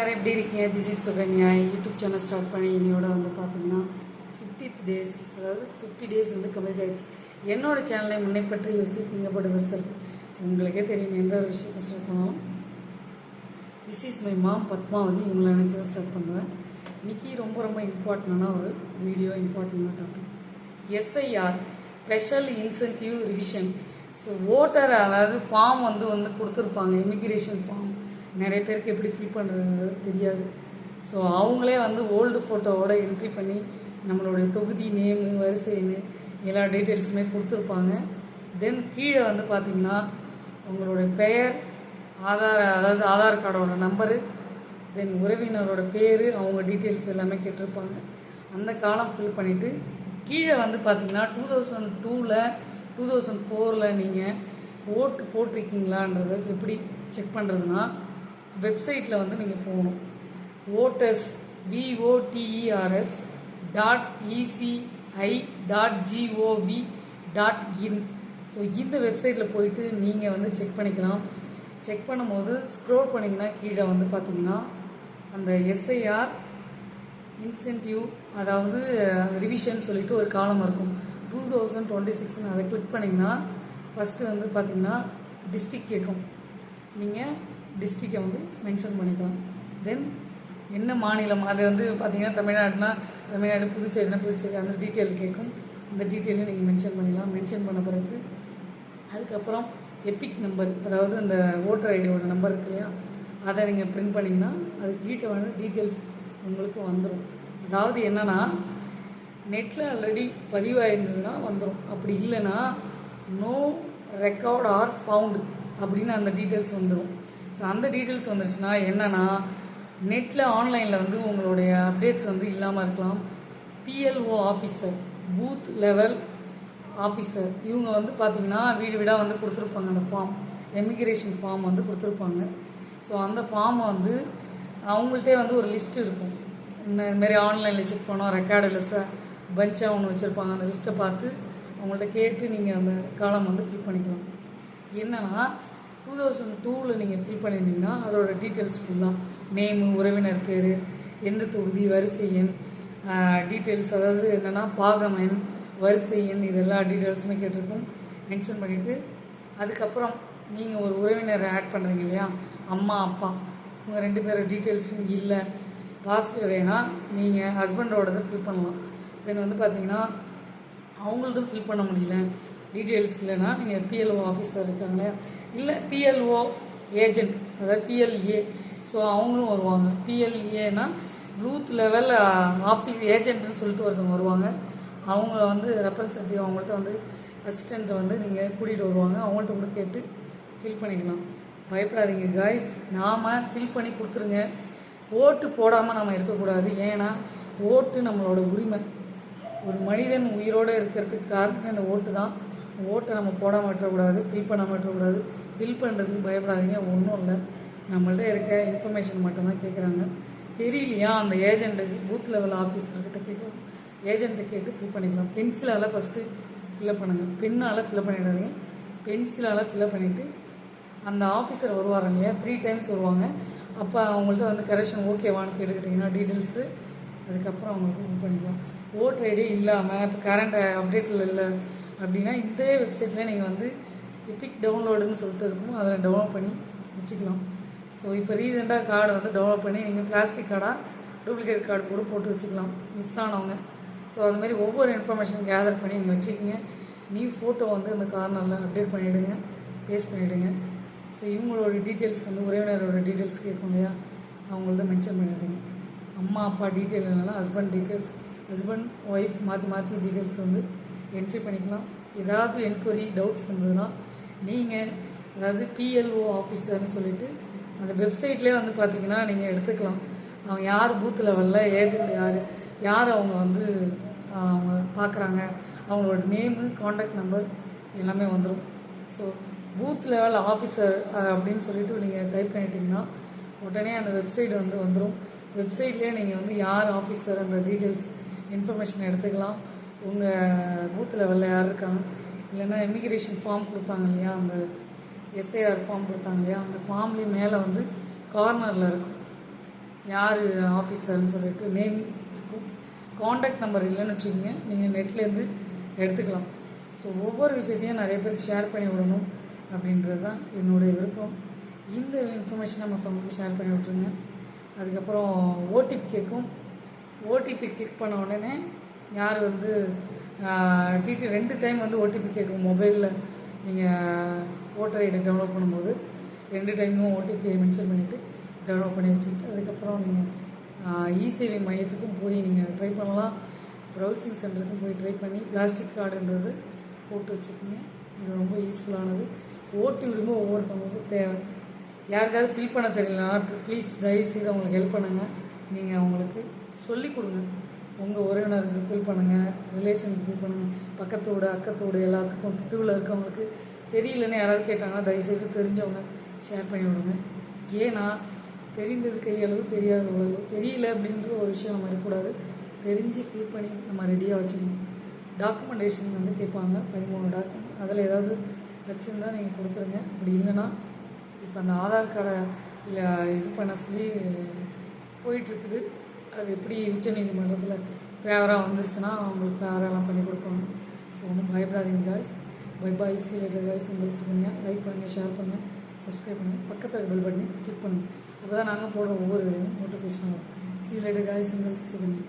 யார் எப்படி இருக்கீங்க? This is Sukanya. YouTube channel start பண்ணி இன்னையோட வந்து பார்த்தீங்கன்னா ஃபிஃப்டித் டேஸ் அதாவது ஃபிஃப்டி டேஸ் வந்து கம்ப்ளீட் ஆகிடுச்சு என்னோட சேனலை முன்னைப்பற்றி யோசி திங்கப்படும் சார் உங்களுக்கே தெரியும் எந்த ஒரு விஷயத்தை ஸ்டார்ட் பண்ணாலும் this is my mom Padmavathi. இவங்களை நினச்சதை ஸ்டார்ட் பண்ணுவேன். இன்னைக்கு ரொம்ப ரொம்ப இம்பார்ட்டண்டான ஒரு வீடியோ இம்பார்ட்டண்டான topic SIR special incentive revision so voter அதாவது ஃபார்ம் வந்து வந்து கொடுத்துருப்பாங்க இமிக்ரேஷன் ஃபார்ம் நிறைய பேருக்கு எப்படி ஃபில் பண்ணுறதுங்கிறது தெரியாது. ஸோ அவங்களே வந்து ஓல்டு ஃபோட்டோவோட என்ட்ரி பண்ணி நம்மளுடைய தொகுதி நேமு வரிசைன்னு எல்லா டீட்டெயில்ஸுமே கொடுத்துருப்பாங்க. தென் கீழே வந்து பார்த்திங்கன்னா உங்களுடைய பெயர் ஆதார் அதாவது ஆதார் கார்டோட நம்பரு தென் உறவினரோட பேர் அவங்க டீட்டெயில்ஸ் எல்லாமே கேட்டிருப்பாங்க. அந்த காலம் ஃபில் பண்ணிவிட்டு கீழே வந்து பார்த்தீங்கன்னா டூ தௌசண்ட் டூவில் டூ தௌசண்ட் ஃபோரில் நீங்கள் ஓட்டு போட்டிருக்கீங்களான்றதை எப்படி செக் பண்ணுறதுனா வெப்சைட்டில் வந்து நீங்கள் போகணும். Voters V O T E R S dot ECI dot G O V dot in so இந்த வெப்சைட்டில் போயிட்டு நீங்கள் வந்து செக் பண்ணிக்கலாம். செக் பண்ணும்போது ஸ்க்ரோல் பண்ணிங்கன்னா கீழே வந்து பார்த்தீங்கன்னா அந்த எஸ்ஐஆர் இன்சென்டிவ் அதாவது ரிவிஷன் சொல்லிட்டு ஒரு காலம் இருக்கும். டூ தௌசண்ட் டுவெண்ட்டி சிக்ஸ்னு அதை கிளிக் பண்ணிங்கன்னா ஃபஸ்ட்டு வந்து பார்த்தீங்கன்னா டிஸ்ட்ரிக் கேட்கும். நீங்கள் டிஸ்ட்ரிக்டை வந்து மென்ஷன் பண்ணிக்கலாம். தென் என்ன மாநிலம்? அது வந்து பார்த்தீங்கன்னா தமிழ்நாடுனா தமிழ்நாடு புதுச்சேரினா புதுச்சேரி. அந்த டீட்டெயில் கேட்கும் அந்த டீட்டெயிலையும் நீங்கள் மென்ஷன் பண்ணிடலாம். மென்ஷன் பண்ண பிறகு அதுக்கப்புறம் எபிக் நம்பர் அதாவது அந்த ஓட்டர் ஐடியோட நம்பர் இருக்கு இல்லையா? அதை நீங்கள் பிரிண்ட் பண்ணிங்கன்னா அது கீழே வந்து டீட்டெயில்ஸ் உங்களுக்கு வந்துடும் அதாவது என்னென்னா நெட்டில் ஆல்ரெடி பதிவாயிருந்ததுன்னா வந்துடும் அப்படி இல்லைன்னா நோ ரெக்கார்ட் ஆர் ஃபவுண்டு அப்படின்னு அந்த டீட்டெயில்ஸ் வந்துடும் ஸோ அந்த டீட்டெயில்ஸ் வந்துருச்சுன்னா என்னென்னா நெட்டில் ஆன்லைனில் வந்து உங்களுடைய அப்டேட்ஸ் வந்து இல்லாமல் இருக்கலாம். BLO officer booth level officer இவங்க வந்து பார்த்தீங்கன்னா வீடு வீடாக வந்து கொடுத்துருப்பாங்க. அந்த ஃபார்ம் எமிக்ரேஷன் ஃபார்ம் வந்து கொடுத்துருப்பாங்க. ஸோ அந்த ஃபார்ம் வந்து அவங்கள்ட்டே வந்து ஒரு லிஸ்ட் இருக்கும். இந்த ஆன்லைனில் செக் பண்ணோம் ரெக்கார்டு லெஸ்ஸாக பஞ்சாக ஒன்று வச்சுருப்பாங்க. அந்த லிஸ்ட்டை பார்த்து அவங்கள்ட்ட கேட்டு நீங்கள் அந்த காலம் வந்து ஃபில் பண்ணிக்கலாம். என்னென்னா டூ தௌசண்ட் டூவில் நீங்கள் ஃபில் பண்ணியிருந்தீங்கன்னா அதோட டீட்டெயில்ஸ் ஃபுல்லாக நேமு உறவினர் பேர் எந்த தொகுதி வரிசை எண் டீட்டெயில்ஸ் அதாவது என்னென்னா பாகம் எண் வரிசை எண் இதெல்லாம் டீட்டெயில்ஸுமே கேட்டிருக்கும். மென்ஷன் பண்ணிவிட்டு அதுக்கப்புறம் நீங்கள் ஒரு உறவினரை ஆட் பண்ணுறீங்க இல்லையா? அம்மா அப்பா உங்கள் ரெண்டு பேரோட டீட்டெயில்ஸும் இல்லை. பாசிட்டிவ் வேணால் நீங்கள் ஹஸ்பண்டோடதை ஃபில் பண்ணலாம். தென் வந்து பார்த்தீங்கன்னா அவங்களதும் ஃபில் பண்ண முடியல. டீட்டெயில்ஸ் இல்லைன்னா நீங்கள் பிஎல்ஓ ஆஃபீஸர் இருக்காங்க இல்லை பிஎல்ஓ ஏஜென்ட் அதாவது பிஎல்ஏ ஸோ அவங்களும் வருவாங்க. பிஎல்ஏனா ப்ளூத் லெவல் ஆஃபீஸ் ஏஜென்ட்னு சொல்லிட்டு ஒருத்தவங்க வருவாங்க. அவங்க வந்து ரெப்ரசன்டேட்டிவ் அவங்கள்ட்ட வந்து அசிஸ்டண்ட்டை வந்து நீங்கள் கூட்டிகிட்டு வருவாங்க. அவங்கள்ட்ட கூட கேட்டு ஃபில் பண்ணிக்கலாம். பயப்படாதீங்க காய்ஸ் நாம் ஃபில் பண்ணி கொடுத்துருங்க. ஓட்டு போடாமல் நம்ம இருக்கக்கூடாது. ஏன்னா ஓட்டு நம்மளோட உரிமை. ஒரு மனிதன் உயிரோடு இருக்கிறதுக்கு காரணமே அந்த ஓட்டு தான் ஓட்டை நம்ம போடாமல் விட்டுறக்கூடாது ஃபில் பண்ணாமல் விட்டுறக்கூடாது. ஃபில் பண்ணுறதுக்கு பயப்படாதீங்க ஒன்றும் இல்லை. நம்மள்ட்ட இருக்க இன்ஃபர்மேஷன் மட்டும்தான் கேட்குறாங்க தெரியலையா அந்த ஏஜென்ட்டு பூத் லெவல் ஆஃபீஸர்கிட்ட கேட்கலாம் ஏஜென்ட்டை கேட்டு ஃபில் பண்ணிக்கலாம். பென்சிலால் ஃபஸ்ட்டு ஃபில்அப் பண்ணுங்கள் பெண்ணால் ஃபில்அப் பண்ணிடாதீங்க. பென்சிலால் ஃபில்அப் பண்ணிவிட்டு அந்த ஆஃபீஸர் வருவார் இல்லையா? த்ரீ டைம்ஸ் வருவாங்க. அப்போ அவங்கள்ட்ட வந்து கரெக்ஷன் ஓகேவான்னு கேட்டுக்கிட்டிங்கன்னா டீட்டெயில்ஸு அதுக்கப்புறம் அவங்களுக்கு இது பண்ணிக்கலாம். ஓட்டர் ஐடி இல்லாமல் இப்போ கரண்ட் அப்டேட்டில் இல்லை. அப்படின்னா இந்த வெப்சைட்டில் நீங்கள் வந்து எபிக் டவுன்லோடுன்னு சொல்லிட்டு இருக்கும். அதில் டவுன்லோட் பண்ணி வச்சுக்கலாம். ஸோ இப்போ ரீசெண்டாக கார்டு வந்து டவுன்லோட் பண்ணி நீங்கள் பிளாஸ்டிக் கார்டாக டூப்ளிகேட் கார்டு கூட போட்டு வச்சுக்கலாம். மிஸ் ஆனவங்க. ஸோ அதுமாரி ஒவ்வொரு இன்ஃபர்மேஷன் கேதர் பண்ணி நீங்கள் வச்சுக்கிங்க. நியூ ஃபோட்டோ வந்து அந்த கார்னரில் அப்டேட் பண்ணிவிடுங்க பேஸ்ட் பண்ணிவிடுங்க ஸோ இவங்களோட டீட்டெயில்ஸ் வந்து உறவினரோட டீட்டெயில்ஸ் கேட்கும் இல்லையா? அவங்கள்ட்ட மென்ஷன் பண்ணிவிடுங்க அம்மா அப்பா டீட்டெயில் இல்லைனாலும் ஹஸ்பண்ட் டீட்டெயில்ஸ் ஹஸ்பண்ட் ஒய்ஃப் மாற்றி மாற்றி டீட்டெயில்ஸ் வந்து என்ட்ரி பண்ணிக்கலாம். ஏதாவது என்கொயரி டவுட்ஸ் இருந்ததுன்னா நீங்கள் அதாவது பிஎல்ஓ ஆஃபீஸர்னு சொல்லிட்டு அந்த வெப்சைட்லேயே வந்து பார்த்திங்கன்னா நீங்கள் எடுத்துக்கலாம். அவங்க யார் பூத் லெவலில் ஏஜென்ட் யார் யார் அவங்க வந்து அவங்க பார்க்குறாங்க அவங்களோட நேமு காண்டாக்ட் நம்பர் எல்லாமே வந்துடும் ஸோ பூத் லெவல் ஆஃபீஸர் அப்படின்னு சொல்லிட்டு நீங்கள் டைப் பண்ணிட்டீங்கன்னா உடனே அந்த வெப்சைட் வந்து வந்துடும் வெப்சைட்லேயே நீங்கள் வந்து யார் ஆஃபீஸர்ன்ற டீட்டெயில்ஸ் இன்ஃபர்மேஷன் எடுத்துக்கலாம். உங்கள் பூத் லெவலில் யார் இருக்காங்க. இல்லைன்னா இமிக்ரேஷன் ஃபார்ம் கொடுத்தாங்க இல்லையா? அந்த எஸ்ஐஆர் ஃபார்ம் கொடுத்தாங்க இல்லையா? அந்த ஃபார்ம்லேயே மேலே வந்து கார்னரில் இருக்கும். யார் ஆஃபீஸர்னு சொல்லிட்டு நேம் இருக்கும் காண்டாக்ட் நம்பர் இல்லைன்னு வச்சுக்கோங்க. நீங்கள் நெட்லேருந்து எடுத்துக்கலாம். ஸோ ஒவ்வொரு விஷயத்தையும் நிறைய பேருக்கு ஷேர் பண்ணி விடணும் அப்படின்றது தான் என்னுடைய விருப்பம். இந்த இன்ஃபர்மேஷனை மற்றவங்களுக்கு ஷேர் பண்ணி விட்ருங்க அதுக்கப்புறம் ஓடிபி கேட்கும். ஓடிபி கிளிக் பண்ண உடனே யார் வந்து டிடி ரெண்டு டைம் வந்து ஓடிபி கேட்கும். மொபைலில் நீங்கள் ஓட்டர் ஐடி டவுன்லோட் பண்ணும்போது ரெண்டு டைமும் ஓடிபியை மென்ஷன் பண்ணிவிட்டு டெவலப் பண்ணி வச்சுக்கிட்டு அதுக்கப்புறம் நீங்கள் இசேவை மையத்துக்கும் போய் நீங்கள் ட்ரை பண்ணலாம். ப்ரௌசிங் சென்டருக்கும் போய் ட்ரை பண்ணி பிளாஸ்டிக் கார்டுன்றது போட்டு வச்சுக்கோங்க. இது ரொம்ப யூஸ்ஃபுல்லானது ஓட்டு உரிமை ஒவ்வொருத்தவங்களுக்கும் தேவை. யாருக்காவது ஃபில் பண்ண தெரியலனா ப்ளீஸ் தயவுசெய்து அவங்களுக்கு ஹெல்ப் பண்ணுங்கள் நீங்கள் அவங்களுக்கு சொல்லிக் கொடுங்க. உங்கள் உறவினருக்கு ஃபில் பண்ணுங்கள் ரிலேஷனுக்கு ஃபீல் பண்ணுங்கள் பக்கத்தோடு அக்கத்தோடு எல்லாத்துக்கும் தெருவில் இருக்கவங்களுக்கு தெரியலன்னு யாராவது கேட்டாங்கன்னா தயவுசெய்து தெரிஞ்சவங்க ஷேர் பண்ணி விடுங்க. ஏன்னா தெரிந்தது கையளவு தெரியாத உலகம் தெரியல அப்படின்ற ஒரு விஷயம் நம்ம இருக்கக்கூடாது. தெரிஞ்சு ஃபில் பண்ணி நம்ம ரெடியாக வச்சுக்கணும். டாக்குமெண்டேஷன் வந்து கேட்பாங்க பதிமூணு டாக்குமெண்ட் அதில் ஏதாவது வச்சுருந்தா நீங்கள் கொடுத்துருங்க. அப்படி இல்லைன்னா இப்போ அந்த ஆதார் கார்டை இல்லை இது பண்ண சொல்லி போயிட்டுருக்குது அது எப்படி உச்சநீதிமன்றத்தில் ஃபேவராக வந்துருச்சுன்னா அவங்களுக்கு ஃபேவரெல்லாம் பண்ணி கொடுப்பாங்க ஸோ ஒன்றும் பயப்படாதீங்க guys bye bye see later guys உங்களுக்கு சுகன்யா லைக் பண்ணுங்கள் ஷேர் பண்ணுங்கள் சப்ஸ்கிரைப் பண்ணுங்கள் பக்கத்தில் பெல் பட்டனை கிளிக் பண்ணுங்கள் அப்போ தான் நாங்கள் போடுற ஒவ்வொரு வீடியோவும் நோட்டிஃபிகேஷன் வரும். சி லேட்டர் காய்ஸ் உங்களுக்கு சுகுனியா.